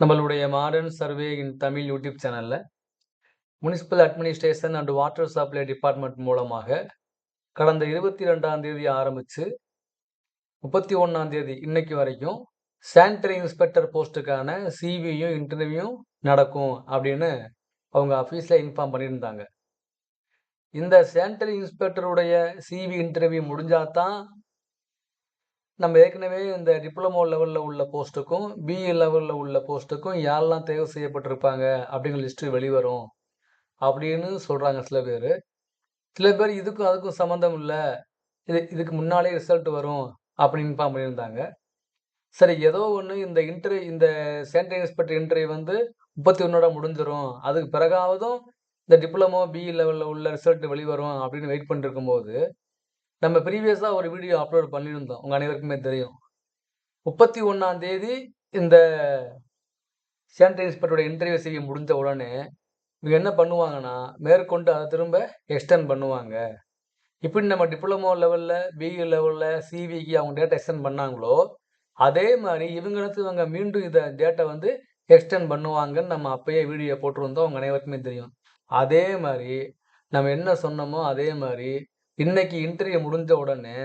நம்மளுடைய modern survey in Tamil YouTube சேனலில் municipal administration and water supply department மூலமாக கடந்த இருபத்தி ரெண்டாம் தேதி ஆரம்பித்து முப்பத்தி ஒன்றாம் தேதி இன்னைக்கு வரைக்கும் சானிட்டரி இன்ஸ்பெக்டர் போஸ்ட்டுக்கான சிவியும் இன்டர்வியூவும் நடக்கும் அப்படின்னு அவங்க ஆஃபீஸில் இன்ஃபார்ம் பண்ணியிருந்தாங்க. இந்த சானிட்டரி இன்ஸ்பெக்டருடைய சிவி இன்டர்வியூ முடிஞ்சால் தான் நம்ம ஏற்கனவே இந்த டிப்ளமோ லெவலில் உள்ள போஸ்ட்டுக்கும் பிஇ லெவலில் உள்ள போஸ்ட்டுக்கும் யாரெல்லாம் தேர்வு செய்யப்பட்டிருப்பாங்க அப்படிங்கிற லிஸ்ட்டு வெளிவரும் அப்படின்னு சொல்கிறாங்க சில பேர். சில பேர் இதுக்கும் அதுக்கும் சம்மந்தம் இல்லை. இது இதுக்கு முன்னாலே ரிசல்ட் வரும் அப்படின்னு இன்ஃபார்ம் பண்ணியிருந்தாங்க. சரி ஏதோ ஒன்று இந்த இன்டர்வியூ இந்த சென்ட்ரல் இன்ஸ்பெக்டர் இன்டர்வியூ வந்து முப்பத்தி ஒன்றோட முடிஞ்சிடும் அதுக்கு பிறகாவதும் இந்த டிப்ளமோ பிஇ லெவலில் உள்ள ரிசல்ட் வெளிவரும் அப்படின்னு வெயிட் பண்ணிட்டு நம்ம ப்ரீவியஸாக ஒரு வீடியோ அப்லோட் பண்ணியிருந்தோம். உங்கள் அனைவருக்குமே தெரியும். முப்பத்தி ஒன்றாம் தேதி இந்த சானிட்டரி இன்ஸ்பெக்டரோட இன்டர்வியூ செய்ய முடிஞ்ச உடனே இவங்க என்ன பண்ணுவாங்கன்னா மேற்கொண்டு அதை திரும்ப எக்ஸ்டெண்ட் பண்ணுவாங்க. இப்படி நம்ம டிப்ளமோ லெவலில் பிஇ லெவலில் சிவிக்கு அவங்க டேட்டா எக்ஸ்டெண்ட் பண்ணாங்களோ அதே மாதிரி இவங்களுக்கு இவங்க மீண்டும் இதை டேட்டா வந்து எக்ஸ்டெண்ட் பண்ணுவாங்கன்னு நம்ம அப்பயே வீடியோ போட்டிருந்தோம். அவங்க அனைவருக்குமே தெரியும். அதே மாதிரி நம்ம என்ன சொன்னோமோ அதே மாதிரி இன்னைக்கு இன்டர்வியூ முடிஞ்ச உடனே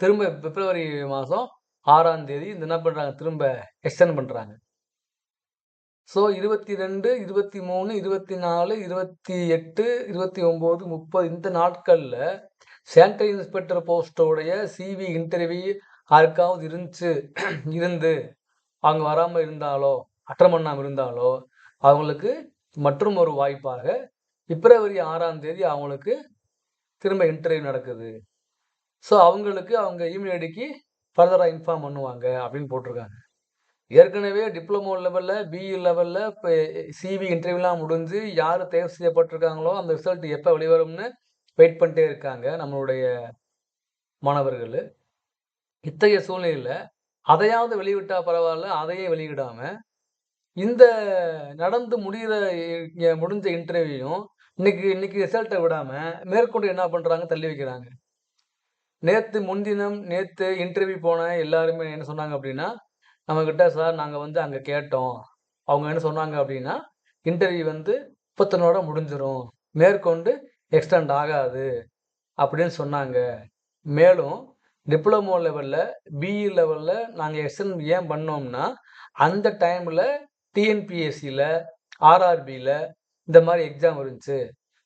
திரும்ப பிப்ரவரி மாதம் ஆறாம் தேதி இந்த என்ன பண்ணுறாங்க திரும்ப எக்ஸ்டெண்ட் பண்ணுறாங்க ஸோ இருபத்தி ரெண்டு இருபத்தி மூணு இருபத்தி நாலு இருபத்தி எட்டு இருபத்தி ஒம்பது முப்பது இந்த நாட்களில் சானிட்டரி இன்ஸ்பெக்டர் போஸ்டோடைய சிவி இன்டர்வியூ யாருக்காவது இருந்துச்சு? இருந்து அவங்க வராமல் இருந்தாலோ அட்டன் பண்ணாமல் இருந்தாலோ அவங்களுக்கு மற்றும் ஒரு வாய்ப்பாக பிப்ரவரி ஆறாம் தேதி அவங்களுக்கு திரும்ப இன்டர்வியூ நடக்குது. ஸோ அவங்களுக்கு அவங்க இமெயில் ஐடிக்கு ஃபர்தராக இன்ஃபார்ம் பண்ணுவாங்க அப்படின்னு போட்டிருக்காங்க. ஏற்கனவே டிப்ளமோ லெவலில் பிஇ லெவலில் இப்போ சிவி இன்டர்வியூலாம் முடிஞ்சு யார் தேர்வு செய்யப்பட்டிருக்காங்களோ அந்த ரிசல்ட் எப்போ வெளிவரும்னு வெயிட் பண்ணிட்டே இருக்காங்க நம்மளுடைய மாணவர்கள். இத்தகைய சூழ்நிலையில் அதையாவது வெளியிட்டால் பரவாயில்ல அதையே வெளியிடாமல் இந்த நடந்து முடிகிற முடிஞ்ச இன்டர்வியூயும் இன்னைக்கு இன்னைக்கு ரிசல்ட்டை விடாமல் மேற்கொண்டு என்ன பண்ணுறாங்க தள்ளி வைக்கிறாங்க. நேற்று முன்தினம் நேற்று இன்டர்வியூ போன எல்லாருமே என்ன சொன்னாங்க அப்படின்னா நம்மக்கிட்ட சார் நாங்கள் வந்து அங்கே கேட்டோம். அவங்க என்ன சொன்னாங்க அப்படின்னா இன்டர்வியூ வந்து முப்பத்தனோட முடிஞ்சிடும் மேற்கொண்டு எக்ஸ்டெண்ட் ஆகாது அப்படின்னு சொன்னாங்க. மேலும் டிப்ளமோ லெவலில் பிஇ லெவலில் நாங்கள் எக்ஸ்டெண்ட் ஏன் பண்ணோம்னா அந்த டைமில் டிஎன்பிஎஸ்சியில் ஆர்ஆர்பியில் இந்த மாதிரி எக்ஸாம் இருந்துச்சு.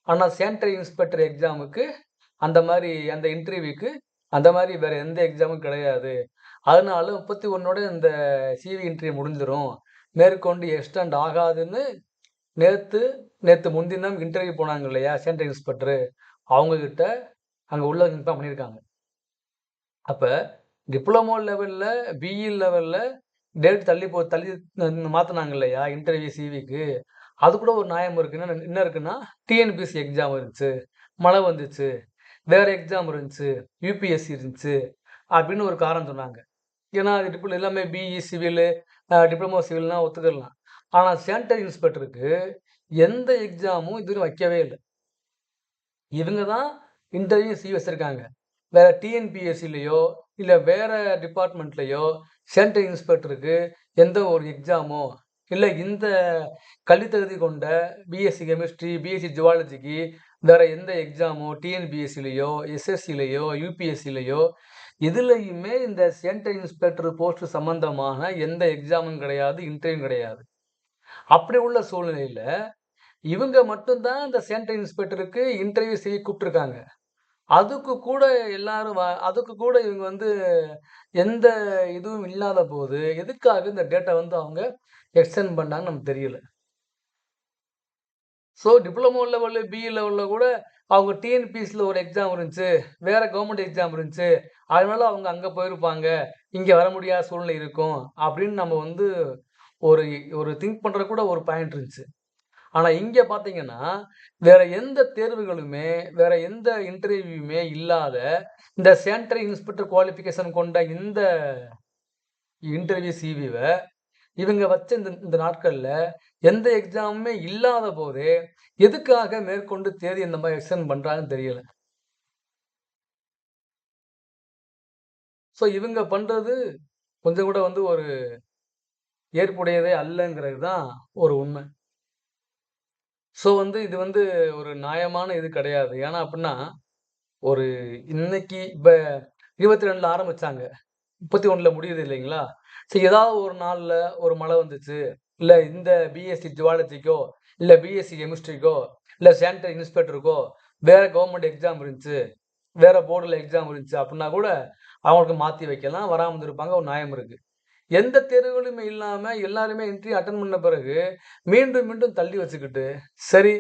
ஆனால் சேனிட்டரி இன்ஸ்பெக்டர் எக்ஸாமுக்கு அந்த மாதிரி அந்த இன்டர்வியூக்கு அந்த மாதிரி வேறு எந்த எக்ஸாமும் கிடையாது. அதனால முப்பத்தி ஒன்னோட இந்த சிவி இன்டர்வியூ முடிஞ்சிடும் மேற்கொண்டு எக்ஸ்டெண்ட் ஆகாதுன்னு நேற்று நேற்று முன்தினம் இன்டர்வியூ போனாங்க இல்லையா சேனிட்டரி இன்ஸ்பெக்டரு அவங்கக்கிட்ட அங்கே உள்ள இன்ஃபார்ம் பண்ணியிருக்காங்க அப்போ டிப்ளமோ லெவலில் பிஇ லெவலில் டேட் தள்ளி போ தள்ளி மாற்றினாங்க இல்லையா இன்டர்வியூ சிவிக்கு அது கூட ஒரு நியாயம் இருக்குன்னா என்ன இருக்குன்னா டிஎன்பிஎஸ்சி எக்ஸாம் இருந்துச்சு மழை வந்துச்சு வேறு எக்ஸாம் இருந்துச்சு யூபிஎஸ்சி இருந்துச்சு அப்படின்னு ஒரு காரணம் சொன்னாங்க. ஏன்னா அது டிப்ளமோ எல்லாமே பிஇ சிவில் டிப்ளமோ சிவில்லாம் ஒத்துக்கலாம் ஆனால் சேனிட்டரி இன்ஸ்பெக்டருக்கு எந்த எக்ஸாமும் இதுவரை வைக்கவே இல்லை. இவங்க தான் இன்டர்வியூ சி வச்சுருக்காங்க. வேறு டிஎன்பிஎஸ்சிலேயோ இல்லை வேறு டிபார்ட்மெண்ட்லேயோ சேனிட்டரி இன்ஸ்பெக்டருக்கு எந்த ஒரு எக்ஸாமோ இல்லை இந்த கல்வித்தகுதி கொண்ட பிஎஸ்சி கெமிஸ்ட்ரி பிஎஸ்சி ஜுவாலஜிக்கு வேற எந்த எக்ஸாமோ டிஎன்பிஎஸ்சிலேயோ எஸ்எஸ்சிலேயோ யூபிஎஸ்சிலேயோ எதுலையுமே இந்த சென்ட்ரல் இன்ஸ்பெக்டர் போஸ்ட் சம்பந்தமான எந்த எக்ஸாமும் கிடையாது இன்டர்வியூ கிடையாது. அப்படி உள்ள சூழ்நிலையில் இவங்க மட்டும்தான் இந்த சென்ட்ரல் இன்ஸ்பெக்டருக்கு இன்டர்வியூ செய்ய கூப்பிட்டுருக்காங்க. அதுக்கு கூட எல்லாரும் அதுக்கு கூட இவங்க வந்து எந்த இதுவும் இல்லாத போது எதுக்காக இந்த டேட்டா வந்து அவங்க எக்ஸ்டெண்ட் பண்ணாங்கன்னு நமக்கு தெரியல. ஸோ டிப்ளமோ லெவலில் பிஇ லெவலில் கூட அவங்க டிஎன்பிஎஸ்சியில் ஒரு எக்ஸாம் இருந்துச்சு வேறு கவர்மெண்ட் எக்ஸாம் இருந்துச்சு அதனால அவங்க அங்கே போயிருப்பாங்க இங்கே வர முடியாத சூழ்நிலை இருக்கும் அப்படின்னு நம்ம வந்து ஒரு ஒரு திங்க் பண்ணுற கூட ஒரு பாயிண்ட் இருந்துச்சு. ஆனால் இங்கே பார்த்தீங்கன்னா வேற எந்த தேர்வுகளுமே வேற எந்த இன்டர்வியூமே இல்லாத இந்த சென்ட்ரல் இன்ஸ்பெக்டர் குவாலிஃபிகேஷன் கொண்ட இந்த இன்டர்வியூ சிவிவை இவங்க வச்ச இந்த இந்த நாட்களில் எந்த எக்ஸாமுமே இல்லாத போது எதுக்காக மேற்கொண்டு தேதி இந்த மாதிரி எக்ஸ்டன் பண்ணுறாங்கன்னு தெரியல ஸோ இவங்க பண்ணுறது கொஞ்சம் கூட வந்து ஒரு ஏற்புடையதே அல்லங்கிறது தான் ஒரு உண்மை. ஸோ வந்து இது வந்து ஒரு நியாயமான இது கிடையாது. ஏன்னா அப்படின்னா ஒரு இன்னைக்கு இப்ப 22ல முப்பத்தி ஒன்றில் முடியுது இல்லைங்களா? சரி ஏதாவது ஒரு நாளில் ஒரு மழை வந்துச்சு. இல்லை இந்த பிஎஸ்சி ஜுவாலஜிக்கோ, இல்லை பிஎஸ்சி கெமிஸ்ட்ரிக்கோ, இல்லை சானிட்டரி இன்ஸ்பெக்டருக்கோ வேறு கவர்மெண்ட் எக்ஸாம் இருந்துச்சு. வேறு போர்டில் எக்ஸாம் இருந்துச்சு அப்படின்னா கூட, அவங்களுக்கு மாற்றி வைக்கலாம். வராமல் இருந்திருப்பாங்க. ஒரு நியாயம் இருக்குது எந்த தேர்வுகளுமே இல்லாமல் எல்லாருமே இன்ட்ரி அட்டன் பண்ண பிறகு, மீண்டும் மீண்டும் தள்ளி வச்சுக்கிட்டு, சரி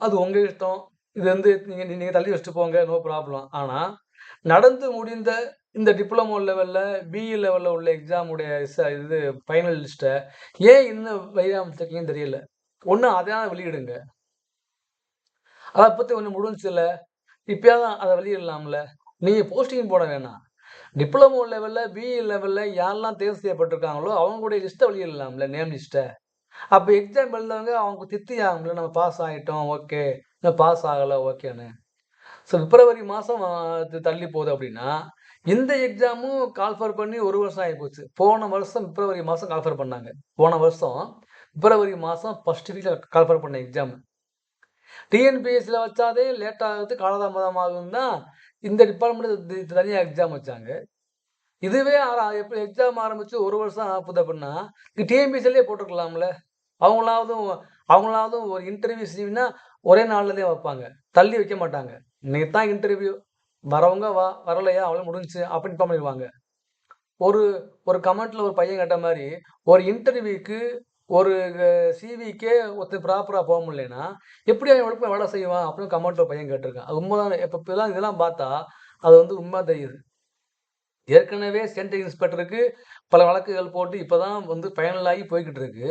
அது உங்கள் இஷ்டம். இது வந்து நீங்கள் நீங்கள் தள்ளி வச்சுட்டு போங்க. No problem. ஆனால் நடந்து முடிந்த இந்த டிப்ளமோ லெவலில் பிஇ லெவலில் உள்ள எக்ஸாமுடைய இது ஃபைனல் லிஸ்ட்டை ஏன் இன்னும் வெளியிடாம தெரியல. ஒன்றும் அதான் வெளியிடுங்க. அத பத்தி ஒண்ணு முடிஞ்சுச்சுல்ல. தான் அதை வெளியிடலாம்ல. நீங்கள் போஸ்டிங் போட வேணாம். டிப்ளமோ லெவலில் பிஇ லெவலில் யாரெல்லாம் தேர்வு செய்யப்பட்டிருக்காங்களோ, அவங்களுடைய லிஸ்ட்டை வெளியிடலாம்ல. நேம் லிஸ்ட்டை அப்போ எக்ஸாம் எழுந்தவங்க அவங்க தித்தி ஆகும்ல. நம்ம பாஸ் ஆகிட்டோம் ஓகே. இன்னும் பாஸ் ஆகலை ஓகேன்னு. ஸோ பிப்ரவரி மாதம் தள்ளி போகுது அப்படின்னா இந்த எக்ஸாமும் கால்ஃபர் பண்ணி ஒரு வருஷம் ஆகிப்போச்சு போன வருஷம் பிப்ரவரி மாதம் கால்ஃபர் பண்ணாங்க. போன வருஷம் பிப்ரவரி மாதம் ஃபர்ஸ்ட் வீக்கில் கால்ஃபர் பண்ண எக்ஸாம். டிஎன்பிஎஸ்சியில் வச்சாதே லேட் ஆகுது, காலதாமதம் ஆகுதுன்னா தான் இந்த டிபார்ட்மெண்ட் தனியாக எக்ஸாம் வச்சாங்க. இதுவே எப்படி எக்ஸாம் ஆரம்பித்து ஒரு வருஷம் ஆகுது அப்படின்னா டிஎன்பிஎஸ்சிலே போட்டுருக்கலாம்ல. அவங்களாவது அவங்களாவது ஒரு இன்டர்வியூ செய்யணும்னா ஒரே நாளில் தான் வைப்பாங்க. தள்ளி வைக்க மாட்டாங்க. இன்னைக்கு தான் இன்டர்வியூ. வரவங்க வா, வரலையா அவ்வளோ முடிஞ்சுச்சு அப்படின்னு பண்ணிடுவாங்க ஒரு ஒரு கமெண்ட்ல ஒரு பையன் கேட்ட மாதிரி ஒரு இன்டர்வியூக்கு ஒரு சிவிக்கே ஒருத்தர் ப்ராப்பராக போக முடியலன்னா, எப்படி அவன் ஒழுங்கா வேலை செய்வான்? அப்படின்னு கமெண்ட்ல ஒரு பையன் கேட்டிருக்கான். அது உண்மைதான் இப்போ இப்பலாம் இதெல்லாம் பார்த்தா, அது வந்து உண்மை தெரியுது. ஏற்கனவே சென்ட்ரல் இன்ஸ்பெக்டருக்கு பல வழக்குகள் போட்டு இப்போ தான் வந்து ஃபைனலாகி ஆகி போய்க்கிட்டு இருக்கு.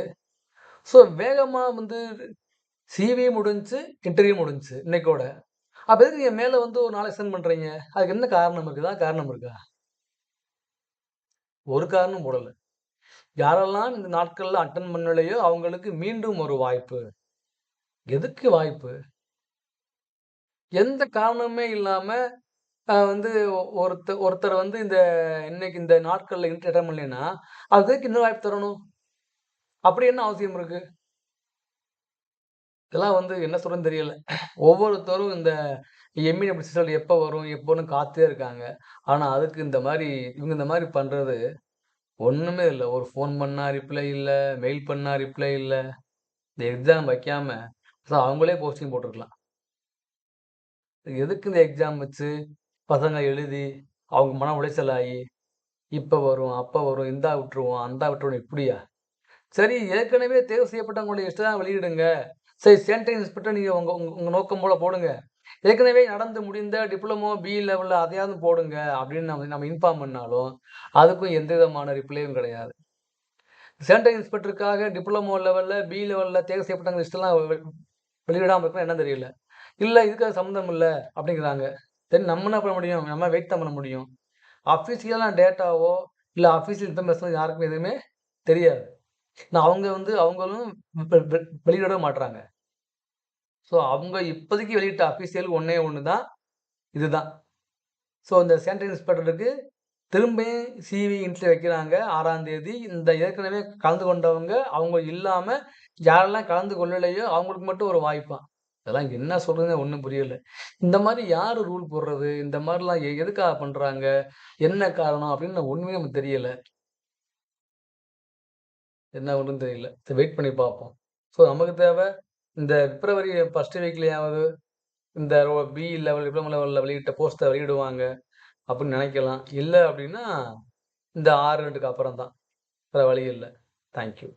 ஸோ வேகமாக வந்து சிவி முடிஞ்சுச்சு, இன்டர்வியூ முடிஞ்சு இன்னைக்கோட. அப்போ எதுக்கு நீங்கள் மேலே வந்து ஒரு நாளைக்கு சென்ட் பண்ணுறீங்க அதுக்கு என்ன காரணம் இருக்கு? ஏதாவது காரணம் இருக்கா? ஒரு காரணம் போடலை யாரெல்லாம் இந்த நாட்களில் அட்டன் பண்ணலையோ, அவங்களுக்கு மீண்டும் ஒரு வாய்ப்பு. எதுக்கு வாய்ப்பு? எந்த காரணமுமே இல்லாமல் வந்து ஒருத்த ஒருத்தர் வந்து இந்த இன்னைக்கு இந்த நாட்களில் இன்டர்வியூ பண்ணலைன்னா, அதுக்கு இன்னொரு வாய்ப்பு தரணும். அப்படி என்ன அவசியம் இருக்குது இதெல்லாம் வந்து என்ன சொல்கிறதுன்னு தெரியல. ஒவ்வொருத்தரும் இந்த எம்.இ. ரிசல்ட் எப்போ வரும்? எப்போன்னு காத்தே இருக்காங்க. ஆனால் அதுக்கு இந்த மாதிரி இவங்க இந்த மாதிரி பண்ணுறது ஒன்றுமே இல்லை ஒரு ஃபோன் பண்ணால் ரிப்ளை இல்லை மெயில் பண்ணால் ரிப்ளை இல்லை இந்த எக்ஸாம் வைக்காம, அவங்களே போஸ்டிங் போட்டிருக்கலாம் எதுக்கு இந்த எக்ஸாம் வச்சு, பசங்க எழுதி, அவங்க மன உளைச்சல் ஆகி இப்போ வரும், அப்போ வரும், இந்தா விட்டுருவோம், அந்தா விட்டுருவோம் இப்படியா? சரி ஏற்கனவே தேர்வு செய்யப்பட்டவங்களுடைய இஷ்டம் தான் வெளியிடுங்க. சரி சானிட்டரி இன்ஸ்பெக்டர் நீங்கள் உங்கள் உங்கள் உங்கள் நோக்கம் போல் போடுங்க. ஏற்கனவே நடந்து முடிந்த டிப்ளமோ, பி லெவலில் அதையாவது போடுங்க அப்படின்னு நம்ம நம்ம இன்ஃபார்ம் பண்ணாலும், அதுக்கும் எந்த விதமான ரிப்ளையும் கிடையாது. சென்ட்ரல் இன்ஸ்பெக்டருக்காக டிப்ளமோ லெவலில் பி லெவலில் தேர்வு செய்யப்பட்டவங்க லிஸ்ட்லாம் வெளியிடாமல் வெளியிடாம இருக்குன்னா தெரியல. இல்லை இதுக்காக சம்மந்தம் இல்லை அப்படிங்கிறாங்க தென் நம்ம என்ன பண்ண முடியும்? நம்ம வெயிட் தான் பண்ண முடியும். அஃபிஷியலா டேட்டாவோ, இல்லை அஃபிஷியல் இன்ஃபர்மேஷனோ யாருக்கும் எதுவுமே தெரியாது. நான் அவங்க வந்து அவங்களும் வெ வெ வெளியிடவே மாட்றாங்க. ஸோ அவங்க இப்போதைக்கு வெளியிட்ட அஃபிஷியல் ஒண்ணே ஒண்ணு தான். இதுதான். ஸோ இந்த சானிட்டரி இன்ஸ்பெக்டருக்கு திரும்பியும் சிவி இன்ட்ரி வைக்கிறாங்க ஆறாம் தேதி. இந்த ஏற்கனவே கலந்து கொண்டவங்க, அவங்க இல்லாம யாரெல்லாம் கலந்து கொள்ளலையோ அவங்களுக்கு மட்டும் ஒரு வாய்ப்பாம். இதெல்லாம் என்ன சொல்றதுன்னே ஒண்ணும் புரியல. இந்த மாரி யாரு ரூல் போடுறது? இந்த மாரிலாம் எ எதுக்காக பண்றாங்க? என்ன காரணம்? அப்படின்னு ஒண்ணுமே நமக்கு தெரியல. என்ன ஒண்ணும் தெரியல. வெயிட் பண்ணி பார்ப்போம். ஸோ நமக்கு தேவை இந்த பிப்ரவரி ஃபஸ்ட்டு வீக்லேயாவது இந்த பி லெவல், டிப்ளமோ லெவலில் வெளியிட்ட போஸ்ட்டை வெளியிடுவாங்க அப்படின்னு நினைக்கலாம் இல்லை அப்படின்னா, இந்த 6, 2க்கு அப்புறம் தான். வேறு வழி இல்லை தேங்க் யூ.